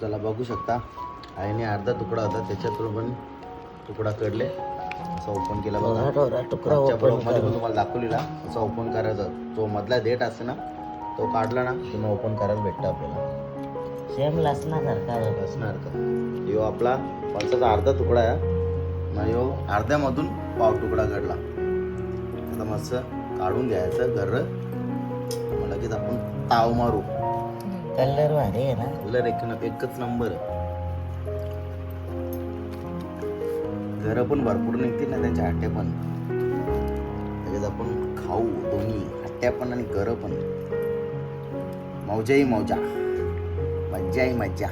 त्याला बघू शकता. आईने अर्धा तुकडा होता त्याच्यातून पण तुकडा कडले असं ओपन केला बघा. मागच्या पण तुम्हाला दाखवलेला. असं ओपन करायचा. तो मधला डेट असते ना तो काढला ना मग ओपन करायला भेटतं आपल्याला. सेम लसणासारखा आहे. असणार का ह्यो आपला फणसाचा अर्धा तुकडा आहे. मग ह्यो अर्ध्यामधून पाव तुकडा काढला. आता मस्त काढून घ्यायचं घर. मग लगेच आपण ताव मारू. कलर भारी आहे ना. कलर एक न एकच नंबर घर पण भरपूर निघतील ना त्यांच्या हट्ट्या पण. लगेच आपण खाऊ दोन्ही हट्ट्या पण आणि घर पण. मौजाही मौजा. मज्जाही मज्जा.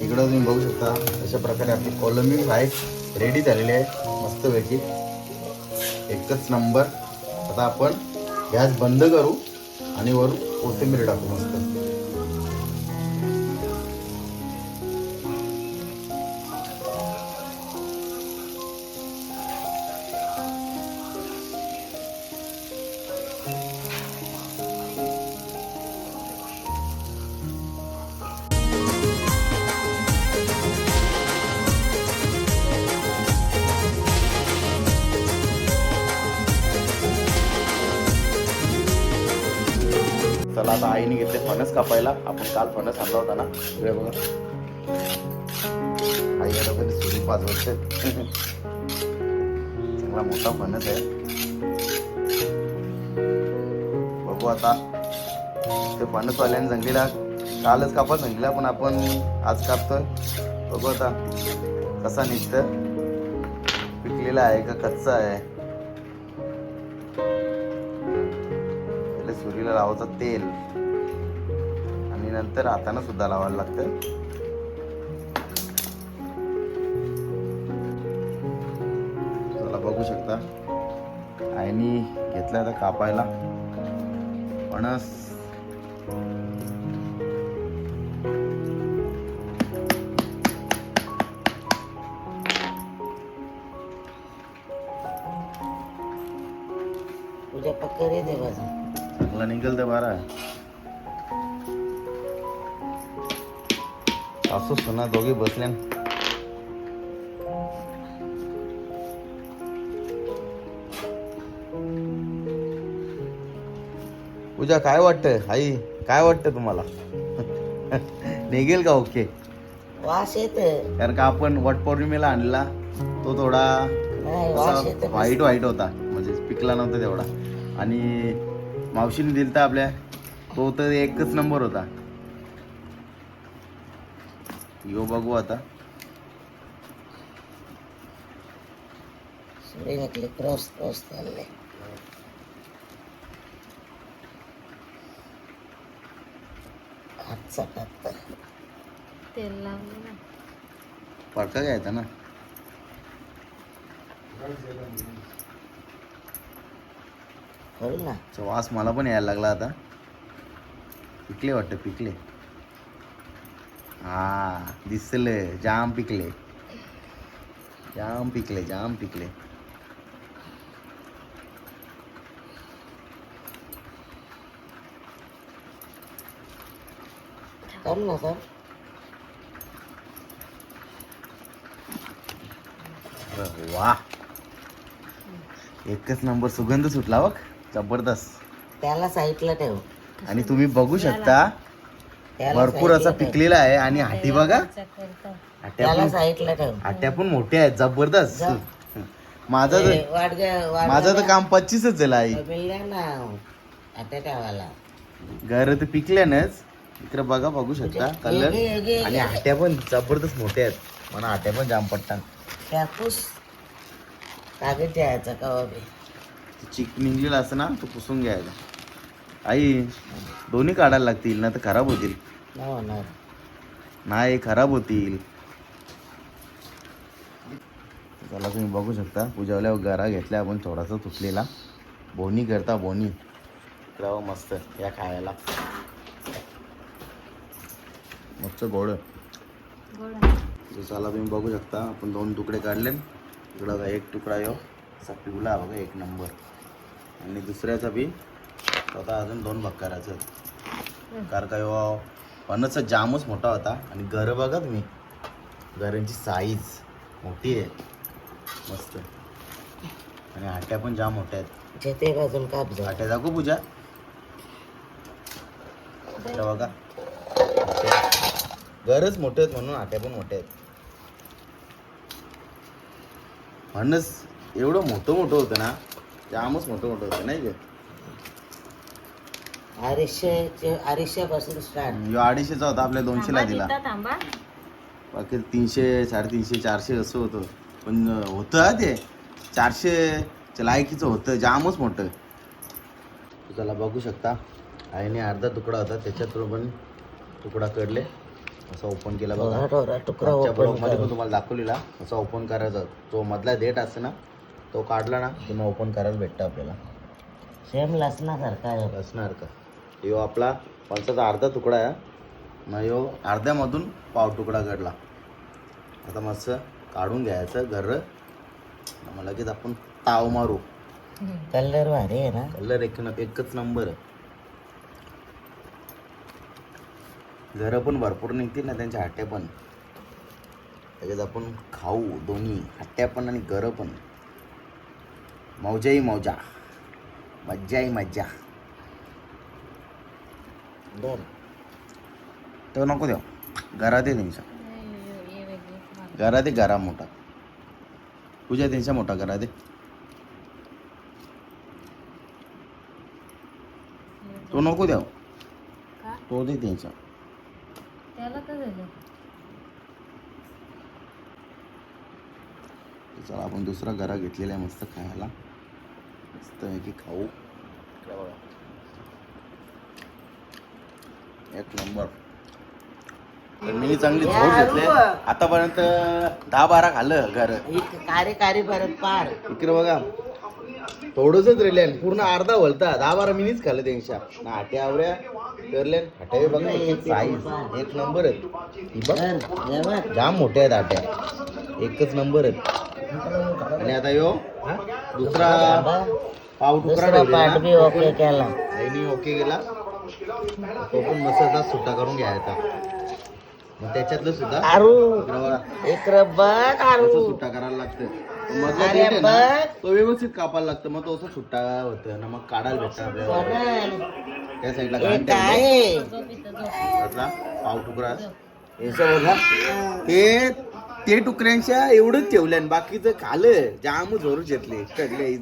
इकडं तुम्ही बघू शकता अशा प्रकारे आपली कोलंबी फ्राय रेडी झालेली आहे. मस्तपैकी एकच नंबर. आता आपण गॅस बंद करू आणि वरून कोथिंबीर टाकू मस्त. आता आईने घेतले फणस कापायला. आपण काल फणस आणला होता ना? इकडे बघा. आई आता कधी सुरी पाच वर्ष चांगला मोठा फणस आहे. बघू आता. ते फणसवाल्याने जंगलीला कालच कापा सांगितला पण आपण आज कापतोय. बघू आता कसा निघतं पिकलेला आहे का कच्चा आहे? पहिले लावायचं तेल. आणि नंतर हातानं सुद्धा लावायला लागतं. बघू शकता. आईनी घेतला आता कापायला. फणस उद्या पक्क रे बाजू चांगला निघेल तर बारा सासू सुना दोघे बसल्या पूजा काय वाटतं आई काय वाटतं तुम्हाला? निघेल का ओके? वास येत कारण का आपण वट पौर्णिमेला आणला तो थोडा व्हाईट व्हाईट होता. म्हणजे पिकला नव्हता तेवढा. आणि मावशीने दिलता आपल्या. तो तर एकच नंबर होता. यो बघू आता. सुरी निघली क्रॉस क्रॉस चालले हातचा टाकता तेल लावलं ना. फडका घ्यायचा ना. ना. वास मला पण यायला लागला आता. पिकले वाटतं पिकले. हा दिसले जाम पिकले. जाम पिकले जाम पिकले. कर ना सर अरे वा. एकच नंबर सुगंध सुटला बघ. जबरदस्त. त्याला साईडला ठेव. आणि तुम्ही बघू शकता त्याला भरपूर असा ठेव. पिकलेला आहे आणि हाटी बघा. हाट्या त्याला पण साईडला ठेव. हाट्या पण मोठ्या आहेत जबरदस्त. जा. माझा ए, तर माझं तर काम पच्चीसच झालं आई मिळल्या ना आता ठेवायला. घर तर पिकल्यानच. इकडे बघा बघू शकता कलर. हे घे, हे घे. आणि हाट्या पण जबरदस्त मोठ्या आहेत. मला हाट्या पण जाम पडतात. कापूस. कागद द्यायचा कवा बी. चिक निघलेला असं ना तो पुसून घ्यायचा. आई दोन्ही काढायला लागतील ना तर खराब होतील. नाही खराब होतील. त्याला तुम्ही बघू शकता. पूजावल्या गरा घेतल्या आपण थोडासा तुटलेला. बोनी करता बोनी. इकडं मस्त या खायला. मस्त गोड. गोड. जसाला तुम्ही बघू शकता. आपण दोन तुकडे काढले. इकडं बघा एक तुकडा यो. असा पिवला बघा एक नंबर. आणि दुसऱ्याचा बी स्वतः अजून दोन भाग करायचं कारण का ह्यो फणस जामच मोठा होता आणि घर बघा तुम्ही घरांची साईज मोठी आहे. मस्त. आणि आट्या पण जाम मोठ्या आहेत. जे ते बाजून काप जा आट्या दाखवू पूजा. बघा. घरच मोठे आहेत म्हणून आट्या पण मोठ्या आहेत. फणस एवढं मोठं मोठं होतं ना जामच मोठं मोठं होतं नाही का? अडीचशे अडीचशेपासून स्टार्ट अडीचशेचा होता आपल्या दोनशेला थांबा दिला. तिथं थांबा. बाकी तीनशे साडेतीनशे चारशे असं होतं. पण होतं हा ते. चारशे लायकीचं होतं जामच मोठं. त्याला बघू शकता. आईने अर्धा तुकडा होता त्याच्यात पण तुकडा कडले असा ओपन केला बघा. मागच्या ब्लॉगमध्ये पण तुम्हाला दाखवलेला. असा ओपन करायचा. तो मधला डेट असतो ना तो काढला ना की मग ओपन करायला भेटतं आपल्याला. सेम लसणासारखा आहे. असणार का ह्यो आपला फणसाचा अर्धा तुकडा आहे मग ह्यो अर्ध्यामधून पाव तुकडा घडला. आता मस्त काढून घ्यायचं घर. मग लगेच आपण ताव मारू. कलर भारी आहे ना. कलर एक न एकच नंबर आहे. घरं पण भरपूर निघतील ना त्यांच्या हट्ट्या पण. लगेच आपण खाऊ दोन्ही हट्ट्या पण आणि घरं पण. मौजाही मौजा. मज्जाही मज्जा. बर तो नको देऊ. घरात आहे वेगळी घरात आहे घरा मोठा. पूजा त्यांच्या मोठा घरात आहे तो नको द्याव का? तो दे त्यांच्या त्याला काय झालं? चला आपण दुसरा घरा घेतलेला आहे मस्त खायला. खाऊ. एक नंबर मी चांगली झोप घेतले आतापर्यंत दहा बारा खाल्लं घर. ही कारे कारे परत पार. इकडे बघा. थोडंच राहिले पूर्ण अर्धा वलता. दहा बारा मिनिट खाल्लं त्यांच्या. ना हाटे आवऱ्या करले हाटे बघा. साईज एक नंबर आहेत. ही जाम मोठे आहेत आट्या. एकच नंबर आहेत. आणि आता यो. दुसरा पाव दुसरा बी. ओके केला. आईने ओके केला. तो पण मस्त सुट्टा करून घ्यायचा. मग त्याच्यातलं सुद्धा आरू. आरू. असं सुट्टा करायला लागतं मधला अरे देठ आहे ना, बघ. तो व्यवस्थित कापायला लागतं मग तो असं सुट्टा होतं ना मग काढायला भेटतं आपल्याला त्या साईडला घाण. आहे? झोप त्यातला पाव तुकडा हे ते ते तुकड्यांच्या एवढंच ठेवल्या आणि बाकीचं खालं जाम जोर घेतले. कडले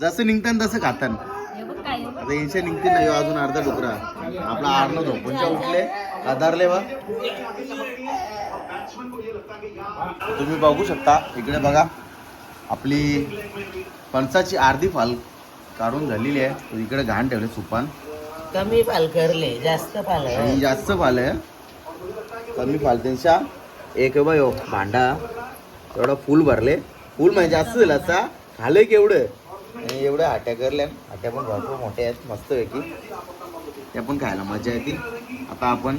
जसं निघतान तसं खातान आता यांच्या निघते नाही अजून अर्धा डुकरा. आपला आरणं झोपूनच्या उठले. आधारले बा तुम्ही बघू शकता. इकडे बघा. आपली फणसाची अर्धी फाल काढून झालेली आहे. इकडे घाण ठेवले सुपान. कमी पाल करले जास्त पाल. आणि जास्त फाल आहे. कमी फाल त्यांच्या एक बा हो भांडा. एवढा फुल भरले. फुल म्हणजे जास्त झालं असा खाले केवढं? आणि एवढ्या हाट्या करल्या हाट्या पण भरपूर मोठ्या आहेत मस्त पैकी. त्या पण खायला मजा येते. आता आपण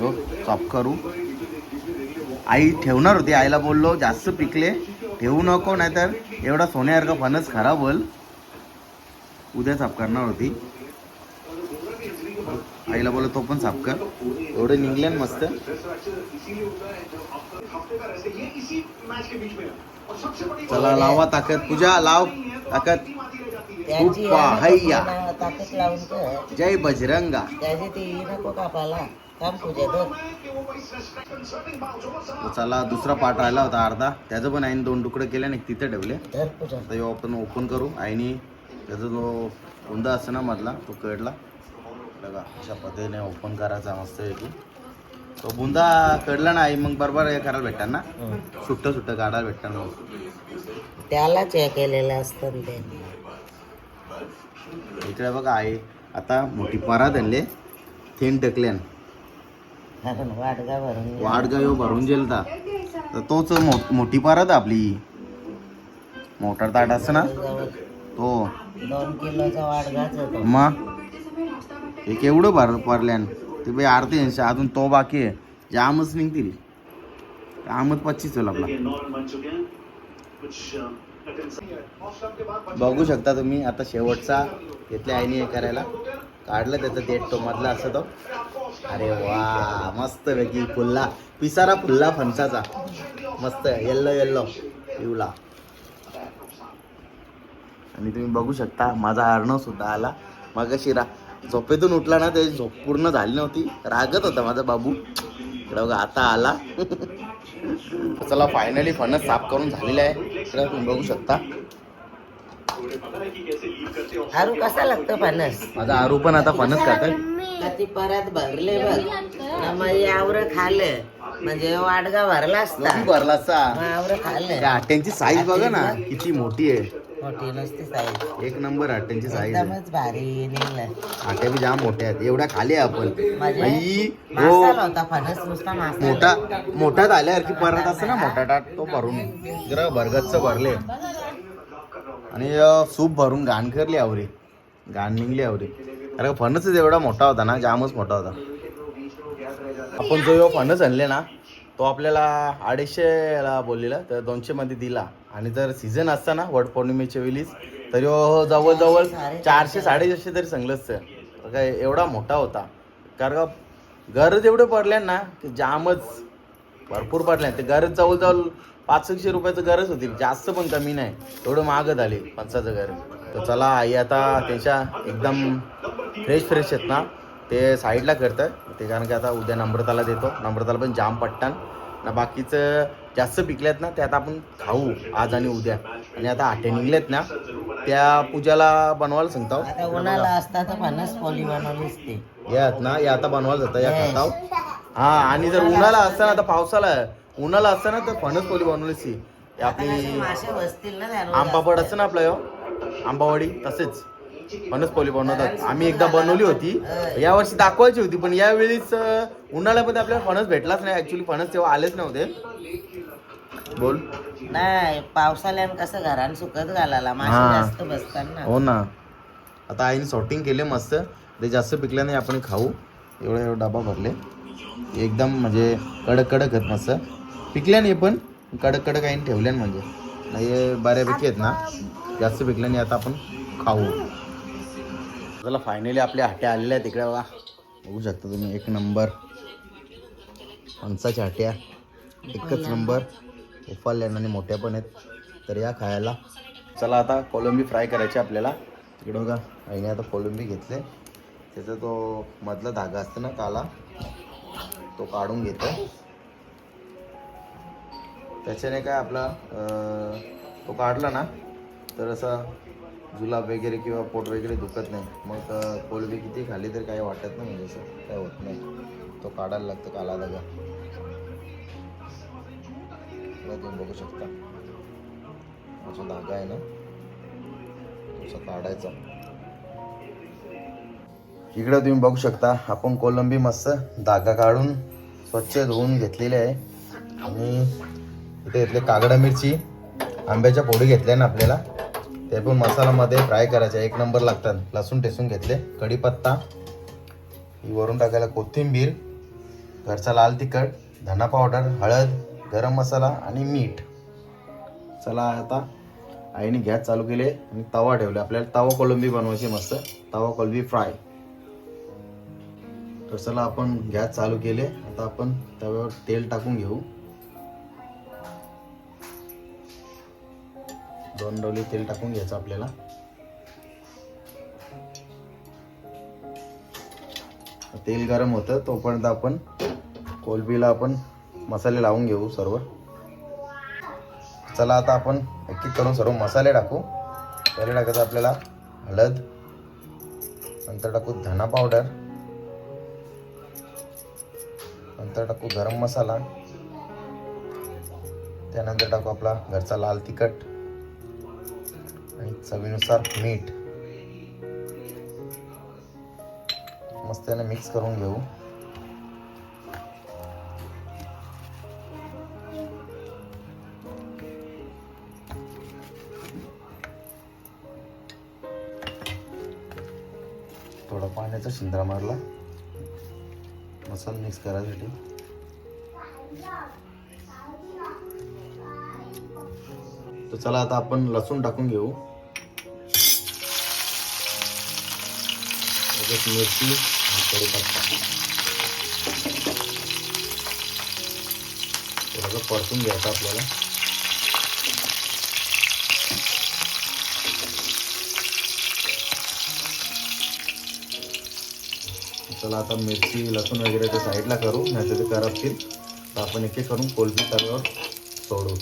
हो चॉप करू. आई ठेवणार होती आईला बोललो जास्त पिकले. ठेवू नको नाहीतर एवढा सोन्यासारखा फणस खराब होईल. उद्या साफ करणार होती. आईला बोललो तो पण साफ कर. एवढे निघले ना मस्त. चला लावा ताकद. पूजा लाव ताकद. लावून जय बजरंगा. त्याची ती नको कापाला काम पूजा दर चला दुसरा पार्ट राहिला होता अर्धा. त्याचं पण आईने दोन तुकडे केले आणि तिथे ठेवले. आता आपण ओपन करू. आईने त्याचा जो उंदा असतो ना मधला तो कळला बघा अशा पद्धतीने ओपन करायचा मस्त पैकी. तो बुंदा कळला ना आई मग बरोबर हे करायला भेटणार ना? हं. सुट्ट सुट्ट काढायला भेटणार मग. त्यालाच हे केलेलं असतं ते. इकडे बघा आई आता मोठी परात आणले. थेंब टकल्यान कारण वाटगा भरून ह्यो भरून जेलता तर तोच मो- मोठी परात आहे आपली. मोटर ताट असतं ना? तो. दोन किलोचा वाडगाच मग? हे केवढं भर पडल्यान ते बाई आरती यांची अजून तो बाकी आहे. जामच निघतील. आमच पच्चीस होईल आपला बघू शकता तुम्ही आता शेवटचा घेतल्या आईने हे करायला. काढलं त्याचं डेट तो मधला असं तो. अरे वा मस्त पैकी फुल्ला. पिसारा फुल्ला फणसाचा. मस्त येल्लो येल्लो पिवला. आणि तुम्ही बघू शकता माझा अर्णव सुद्धा आला. मग शिरा झोपेतून उठला ना त्याची झोप पूर्ण झाली नव्हती. रागत होता माझा बाबू. इकडं बघा आता आला. चला फायनली फणस साफ करून झालेला आहे. इकडं तुम्ही बघू शकता. आरू कसा लागतो फणस? माझा आरू पण आता फणस खात ती परत भरले बघ. मग खाल्लं. म्हणजे वाडगा भरला असता भरला असा मग यावर खाल्लं. त्या हट्ट्यांची साईज बघा ना किती मोठी आहे. मोठी साईज एक नंबर हट्ट्यांची साईज आहे. एकदमच भारी निघलं हट्ट्या बी जाम मोठ्या आहेत. एवढ्या खाली आहे आपण. म्हणजे आई, हो. मासाला होता फणस नुसता मासा. मोठा मोठा झाल्यासारखी परत असं ना मोठा टाट तो भरून. जरा भरगतच भरले. आणि अं, सूप भरून घाण करली आवरी. घाण निघली आवरी. अरे फणसच एवढा मोठा होता ना जामच मोठा होता. आपण जो फणस आणले ना तो आपल्याला अडीचशेला बोललेला तर दोनशेमध्ये दिला. आणि जर सीझन असता ना वट पौर्णिमेच्या वेळीच तर हो, हो, जवळजवळ चारशे साडेचारशे तरी संगलंच काय एवढा मोठा होता. कारण का गरज एवढे पडल्या ना की जामच भरपूर पडल्या ते गरज जवळजवळ पाचशे रुपयाचं गरज होती. जास्त पण कमी नाही. एवढं महाग झाले पंचाचं घर तर चला आई आता त्याच्या एकदम फ्रेश फ्रेश आहेत ना. ते साईडला करतं ते कारण की आता उद्या नम्रताला देतो. नम्रताला पण जाम पट्टान ना बाकीचं जास्त पिकल्यात ना ते आता आपण खाऊ आज आणि उद्या. आणि आता आटे निघलेत ना त्या पूजाला बनवायला सांगतो. आता उन्हाला असता तर फणस पोली बनवलीच ते यात ना या आता बनवायला जातं या खाताव. हा आणि जर उन्हाळा असता ना तर पावसाला उन्हाळा असता ना तर फणस पोली बनवलीच ती आता आपली आंबापड असतं ना आपलं आंबावडी तसेच. फणस पोली बनवतात आम्ही एकदा बनवली होती. या वर्षी दाखवायची होती पण यावेळीच उन्हाळ्यामध्ये आपल्याला फणस भेटलाच नाही. ऍक्च्युली फणस तेव्हा आलेच नव्हते. बोल. नाही पावसाळ्यात कसं घरान सुकत घालायला? मासे हा. जास्त बसतात ना. हो ना. आता आईने सॉर्टिंग केले मस्त. ते जास्त पिकल्या नाही आपण खाऊ. एवढा एवढा डबा भरले. एकदम म्हणजे कडक कडक आहेत मस्त. पिकल्या नाही पण कडक कडक आईने ठेवल्या म्हणजे. नाही बऱ्यापैकी आहेत ना. जास्त पिकल्या नाही आता आपण खाऊ. चला फायनली आपल्या हाट्या आलेल्या आहेत तिकडे बघा. बघू शकता तुम्ही एक नंबर फणसाच्या हाट्या. एकच नंबर उफाल्या आणि मोठ्या पण आहेत. तर या खायला. चला आता कोलंबी फ्राय करायची आपल्याला. तिकडे बघा आईने आता कोलंबी घेतले. त्याचा तो मधला धागा असतो ना काला तो काढून घेतो. त्याच्याने काय आपला तो काढला ना तर असा जुलाब वगैरे किंवा पोट वगैरे दुखत नाही. मग अं, कोलंबी किती खाली तर काही वाटत नाही म्हणजे असं काय होत नाही. तो काढायला लागतो काला धागा. तुम्ही बघू शकता. असा धागा आहे ना तसा काढायचा. इकडे तुम्ही बघू शकता आपण कोलंबी मस्त धागा काढून स्वच्छ धुवून घेतलेली आहे. आणि इथे घेतले कागडा मिरची आंब्याच्या पोळी घेतल्या ना आपल्याला. ते पण मसाल्यामध्ये फ्राय करायचे. एक नंबर लागतात. लसूण टेसून घेतले. कढीपत्ता. ही वरून टाकायला कोथिंबीर. घरचा लाल तिखट. धना पावडर हळद गरम मसाला आणि मीठ. चला आता आईने गॅस चालू केले आणि तवा ठेवले. आपल्याला तवा कोलंबी बनवायची मस्त. तवा कोलंबी फ्राय तर चला आपण गॅस चालू केले. आता आपण तव्यावर तेल टाकून घेऊ. दोन डोली तेल टाकून घ्यायचं आपल्याला. तेल गरम होतं तोपर्यंत आपण कोलबीला आपण मसाले लावून घेऊ सर्व. चला आता आपण एक एक करून सर्व मसाले टाकू. पहिले टाकायचं आपल्याला हळद नंतर टाकू धना पावडर नंतर टाकू गरम मसाला त्यानंतर टाकू आपला घरचा लाल तिखट. चवीनुसार मीठ. मस्त याने मिक्स करून घेऊ. थोडा पाण्याचा शिंदरा मारला. मसाला मिक्स करायसाठी. तर चला आता आपण लसूण टाकून घेऊ. एक मिरची आणि कडीपत्ता थोडंसं परतून घ्यायचं आपल्याला. चला आता मिरची लसूण वगैरे ते साईडला करू नाही तर ते करपतील. तर आपण एक एक करून कोलबी तव्यावर सोडू.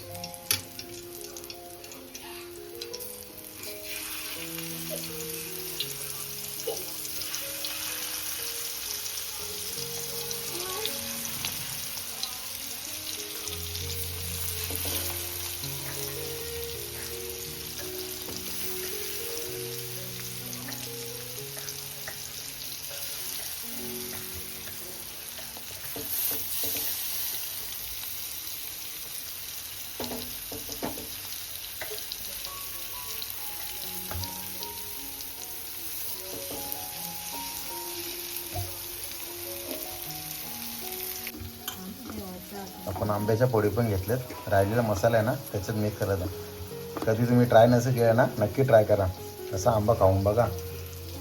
आपण आंब्याच्या पोळी पण घेतल्यात राहिलेला मसाला आहे ना त्याच्यात मिक्स करत आहे कधी तुम्ही ट्राय नसेल केलं ना नक्की ट्राय करा. असा आंबा खाऊन बघा.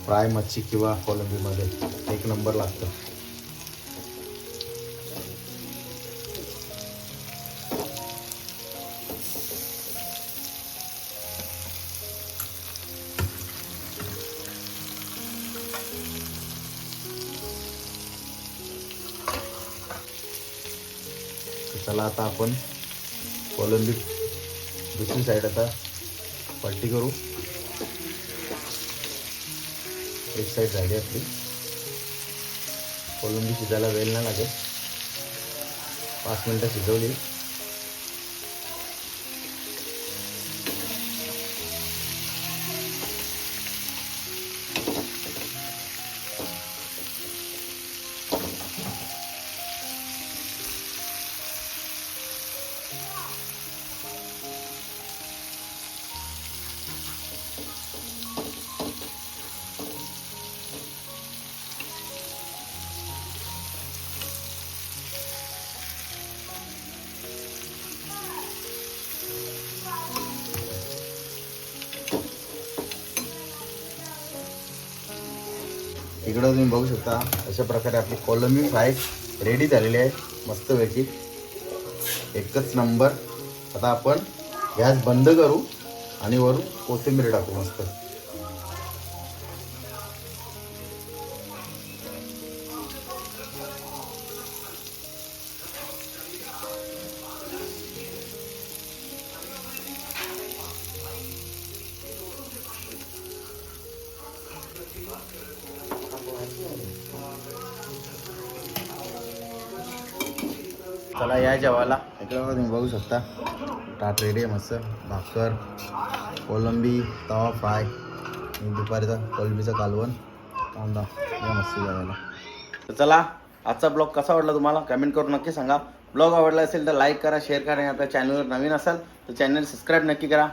फ्राय मच्छी किंवा कोलंबीमध्ये एक नंबर लागतो. आपण कोलंबी दुसरी साईड आता पार्टी करू. एक साईड झाली आपली. कोलंबी शिजायला वेळ नाही लागेल पाच मिनटं शिजवली. इकडं तुम्ही बघू शकता अशा प्रकारे आपली कोलंबी फ्राय रेडी झालेली आहे मस्तपैकी एकच नंबर आता आपण गॅस बंद करू आणि वरून कोथिंबीर टाकू मस्त. चला या जेवायला. इकडे तुम्ही बघू शकता. ताट रेडी आहे मस्त. भाकर कोलंबी तवा फ्राय दुपारीचा कोलंबीचं कालवण. कांदा. या मस्त जेवायला. तर चला आजचा ब्लॉग कसा वाटला तुम्हाला? कमेंट करून नक्की सांगा. ब्लॉग आवडला असेल तर लाईक करा शेअर करा आणि आता चॅनलवर नवीन असाल तर चॅनल सबस्क्राईब नक्की करा.